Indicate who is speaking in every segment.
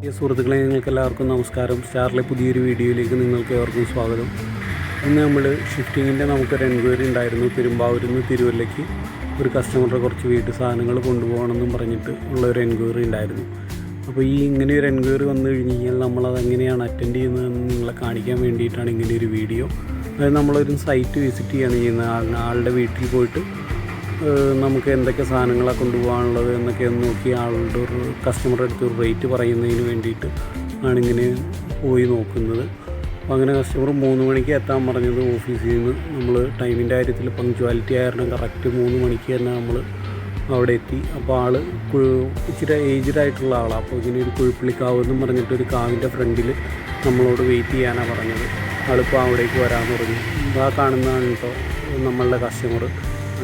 Speaker 1: പ്രിയ സുഹൃത്തുക്കളെ നിങ്ങൾക്ക് എല്ലാവർക്കും നമസ്കാരം. സ്റ്റാറിലെ പുതിയൊരു വീഡിയോയിലേക്ക് നിങ്ങൾക്ക് ഏവർക്കും സ്വാഗതം. ഇന്ന് നമ്മൾ ഷിഫ്റ്റിങ്ങിന്റെ നമുക്കൊരു എൻക്വയറി ഉണ്ടായിരുന്നു. പെരുമ്പാവൂരിൽ നിന്ന് തിരുവല്ലയ്ക്ക് ഒരു കസ്റ്റമറുടെ കുറച്ച് വീട്ടു സാധനങ്ങൾ കൊണ്ടുപോകണമെന്നും പറഞ്ഞിട്ട് ഉള്ള ഒരു എൻക്വയറി ഉണ്ടായിരുന്നു. അപ്പോൾ ഈ ഇങ്ങനെ ഒരു എൻക്വയറി വന്നു കഴിഞ്ഞ് കഴിഞ്ഞാൽ നമ്മളത് എങ്ങനെയാണ് അറ്റൻഡ് ചെയ്യുന്നതെന്ന് നിങ്ങളെ കാണിക്കാൻ വേണ്ടിയിട്ടാണ് ഇങ്ങനെ ഒരു വീഡിയോ. അതായത് നമ്മളൊരു സൈറ്റ് വിസിറ്റ് ചെയ്യാണ് ചെയ്യുന്നത്. ആളുടെ വീട്ടിൽ പോയിട്ട് നമുക്ക് എന്തൊക്കെ സാധനങ്ങളാണ് കൊണ്ടുപോകാനുള്ളത് എന്നൊക്കെ ഒന്ന് നോക്കി ആളുടെ ഒരു കസ്റ്റമറുടെ അടുത്ത് ഒരു റേറ്റ് പറയുന്നതിന് വേണ്ടിയിട്ട് ആണിങ്ങനെ പോയി നോക്കുന്നത്. അപ്പോൾ അങ്ങനെ കസ്റ്റമർ മൂന്ന് മണിക്ക് എത്താൻ പറഞ്ഞത് ഓഫീസിൽ നിന്ന് നമ്മൾ ടൈമിന്റെ കാര്യത്തിൽ പങ്ക്ച്വാലിറ്റി ആയിരുന്നു. കറക്റ്റ് മൂന്ന് മണിക്ക് തന്നെ നമ്മൾ അവിടെ എത്തി. അപ്പോൾ ആൾ ഇച്ചിരി ഏജ്ഡ് ആയിട്ടുള്ള ആളാണ് അപ്പോൾ ഇങ്ങനെ ഒരു കുഴിപ്പള്ളിക്കാവ് പറഞ്ഞിട്ട് ഒരു കാവിന്റെ ഫ്രണ്ടിൽ നമ്മളോട് വെയിറ്റ് ചെയ്യാനാണ് പറഞ്ഞത്. ആളിപ്പോൾ അവിടേക്ക് വരാമെന്ന് പറഞ്ഞു ആ കാണുന്നതാണ് കേട്ടോ നമ്മളുടെ കസ്റ്റമർ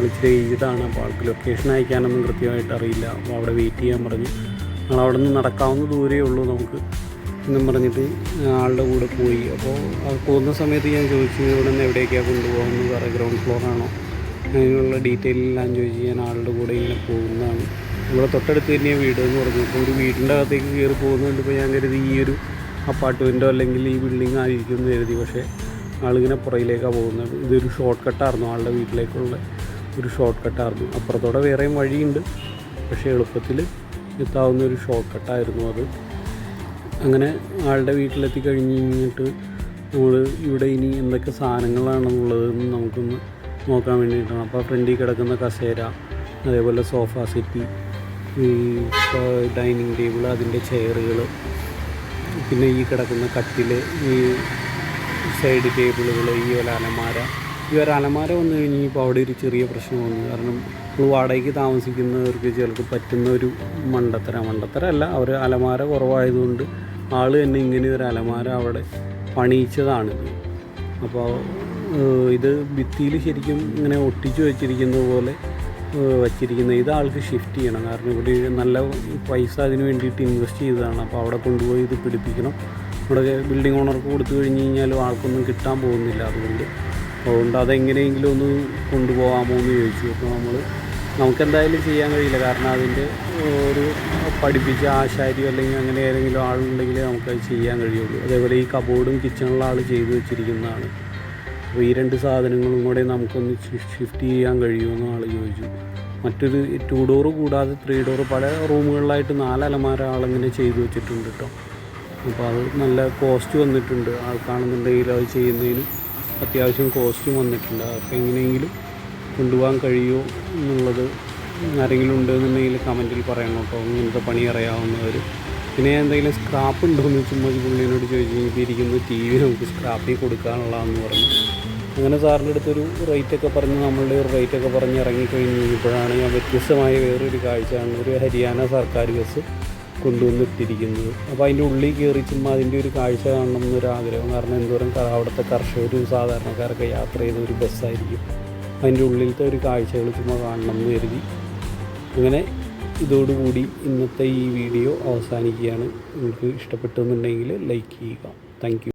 Speaker 1: ഇച്ചിരി ഏജ്ഡാണ് അപ്പോൾ ആൾക്ക് ലൊക്കേഷൻ അയക്കാനൊന്നും കൃത്യമായിട്ട് അറിയില്ല. അപ്പോൾ അവിടെ വെയിറ്റ് ചെയ്യാൻ പറഞ്ഞു. നമ്മൾ അവിടെ നിന്ന് നടക്കാവുന്ന ദൂരേ ഉള്ളൂ നമുക്ക് എന്നും പറഞ്ഞിട്ട് ആളുടെ കൂടെ പോയി. അപ്പോൾ അത് പോകുന്ന സമയത്ത് ഞാൻ ചോദിച്ചു ഇവിടെ നിന്ന് എവിടേക്കാണ് കൊണ്ടുപോകുന്നത് വേറെ ഗ്രൗണ്ട് ഫ്ലോറാണോ അങ്ങനെയുള്ള ഡീറ്റെയിൽ എല്ലാം ചോദിച്ച് ഞാൻ ആളുടെ കൂടെ ഇങ്ങനെ പോകുന്നതാണ്. ഇവിടെ തൊട്ടടുത്ത് തന്നെയാണ് വീട് എന്ന് പറഞ്ഞു. അപ്പോൾ ഒരു വീടിന്റെ അകത്തേക്ക് കയറി പോകുന്നുണ്ട് ഇപ്പോൾ ഞാൻ കരുതി ഈ ഒരു അപ്പാർട്ട്മെന്റോ അല്ലെങ്കിൽ ഈ ബിൽഡിംഗ് ആയിരിക്കും എന്ന് കരുതി. പക്ഷേ ആളിങ്ങനെ പുറയിലേക്കാണ് പോകുന്നത്. ഇതൊരു ഷോർട്ട് കട്ടായിരുന്നു ആളുടെ വീട്ടിലേക്കുള്ള ഒരു ഷോർട്ട് കട്ടായിരുന്നു അപ്പുറത്തോടെ വേറെയും വഴിയുണ്ട്. പക്ഷേ എളുപ്പത്തിൽ എത്താവുന്ന ഒരു ഷോർട്ട് കട്ടായിരുന്നു അത്. അങ്ങനെ ആളുടെ വീട്ടിലെത്തി കഴിഞ്ഞ് കഴിഞ്ഞിട്ട് നമ്മൾ ഇവിടെ ഇനി എന്തൊക്കെ സാധനങ്ങളാണെന്നുള്ളതെന്ന് നമുക്കൊന്ന് നോക്കാൻ വേണ്ടിയിട്ടാണ്. അപ്പോൾ ഫ്രണ്ടിൽ കിടക്കുന്ന കസേര അതേപോലെ സോഫ സെറ്റി ഈ ഡൈനിങ് ടേബിൾ അതിന്റെ ചെയറുകൾ പിന്നെ ഈ കിടക്കുന്ന കട്ടിൽ ഈ സൈഡ് ടേബിളുകൾ ഈ അലമാര ഈ ഒരു അലമാര വന്നു കഴിഞ്ഞപ്പോൾ അവിടെ ഒരു ചെറിയ പ്രശ്നം വന്നു. കാരണം നമ്മൾ വാടകയ്ക്ക് താമസിക്കുന്നവർക്ക് ചിലർക്ക് പറ്റുന്ന ഒരു മണ്ടത്തര. അല്ല അവർ അലമാര കുറവായതുകൊണ്ട് ആൾ തന്നെ ഇങ്ങനെ ഒരു അലമാര അവിടെ പണിയിച്ചതാണ്. അപ്പോൾ ഇത് ഭിത്തിയിൽ ശരിക്കും ഇങ്ങനെ ഒട്ടിച്ചു വെച്ചിരിക്കുന്നത് പോലെ വച്ചിരിക്കുന്ന ഇത് ആൾക്ക് ഷിഫ്റ്റ് ചെയ്യണം. കാരണം ഇവിടെ നല്ല പൈസ അതിന് വേണ്ടിയിട്ട് ഇൻവെസ്റ്റ് ചെയ്തതാണ്. അപ്പോൾ അവിടെ കൊണ്ടുപോയി ഇത് പിടിപ്പിക്കണം. ഇവിടെ ബിൽഡിംഗ് ഓണർക്ക് കൊടുത്തു കഴിഞ്ഞ് കഴിഞ്ഞാലും ആൾക്കൊന്നും കിട്ടാൻ പോകുന്നില്ല. അതുകൊണ്ട് അതുകൊണ്ട് അതെങ്ങനെയെങ്കിലും ഒന്ന് കൊണ്ടുപോകാമോ എന്ന് ചോദിച്ചു. അപ്പോൾ നമ്മൾ നമുക്കെന്തായാലും ചെയ്യാൻ കഴിയില്ല. കാരണം അതിന്റെ ഒരു പഠിപ്പിച്ച ആശാരിയോ അല്ലെങ്കിൽ അങ്ങനെ ഏതെങ്കിലും ആളുണ്ടെങ്കിൽ നമുക്കത് ചെയ്യാൻ കഴിയുള്ളൂ. അതേപോലെ ഈ കബോർഡും കിച്ചണുള്ള ആൾ ചെയ്തു വെച്ചിരിക്കുന്നതാണ്. അപ്പോൾ ഈ രണ്ട് സാധനങ്ങളും കൂടെ നമുക്കൊന്ന് ഷിഫ്റ്റ് ചെയ്യാൻ കഴിയുമെന്ന് ആൾ ചോദിച്ചു. മറ്റൊരു ടു ഡോറ് കൂടാതെ ത്രീ ഡോറ് പല റൂമുകളിലായിട്ട് നാല് അലമാര ആളിങ്ങനെ ചെയ്തു വെച്ചിട്ടുണ്ട് കേട്ടോ. അപ്പോൾ അത് നല്ല കോസ്റ്റ് വന്നിട്ടുണ്ട് ആൾക്കാണെന്നുണ്ടെങ്കിൽ അത് ചെയ്യുന്നതിന്. അത്യാവശ്യം കോസ്റ്റും വന്നിട്ടുണ്ട്. അപ്പോൾ എങ്ങനെയെങ്കിലും കൊണ്ടുപോകാൻ കഴിയുമോ എന്നുള്ളത് ആരെങ്കിലും ഉണ്ടെന്നുണ്ടെങ്കിൽ കമന്റിൽ പറയണം കേട്ടോ. ഇങ്ങനത്തെ പണി അറിയാവുന്നവർ പിന്നെ എന്തെങ്കിലും സ്ക്രാപ്പ് ഉണ്ടോ എന്ന് ചുമ്മാ പുള്ളിയോട് ചോദിച്ചു ഇപ്പോൾ ഇരിക്കുന്ന ടി വി നമുക്ക് സ്ക്രാപ്പിൽ കൊടുക്കാനുള്ളതെന്ന് പറഞ്ഞു. അങ്ങനെ സാറിന്റെ അടുത്തൊരു റേറ്റൊക്കെ പറഞ്ഞ് നമ്മളുടെ ഒരു റേറ്റൊക്കെ പറഞ്ഞ് ഇറങ്ങിക്കഴിഞ്ഞ് കഴിഞ്ഞപ്പോഴാണ് ഞാൻ വ്യത്യസ്തമായ വേറൊരു കാഴ്ചയാണ് ഒരു ഹരിയാന സർക്കാർ ബസ് കൊണ്ടുവന്നിട്ടിരിക്കുന്നത്. അപ്പോൾ അതിന്റെ ഉള്ളിൽ കയറി ചുമ്മാ അതിന്റെ ഒരു കാഴ്ച കാണണം എന്നൊരു ആഗ്രഹം. കാരണം എന്തോരം അവിടുത്തെ കർഷകരും സാധാരണക്കാരൊക്കെ യാത്ര ചെയ്ത ഒരു ബസ്സായിരിക്കും. അതിന്റെ ഉള്ളിലത്തെ ഒരു കാഴ്ചകൾ ചുമ്മാ കാണണം എന്ന് കരുതി. അങ്ങനെ ഇതോടുകൂടി ഇന്നത്തെ ഈ വീഡിയോ അവസാനിക്കുകയാണ്. നിങ്ങൾക്ക് ഇഷ്ടപ്പെട്ടെന്നുണ്ടെങ്കിൽ ലൈക്ക് ചെയ്യുക. താങ്ക്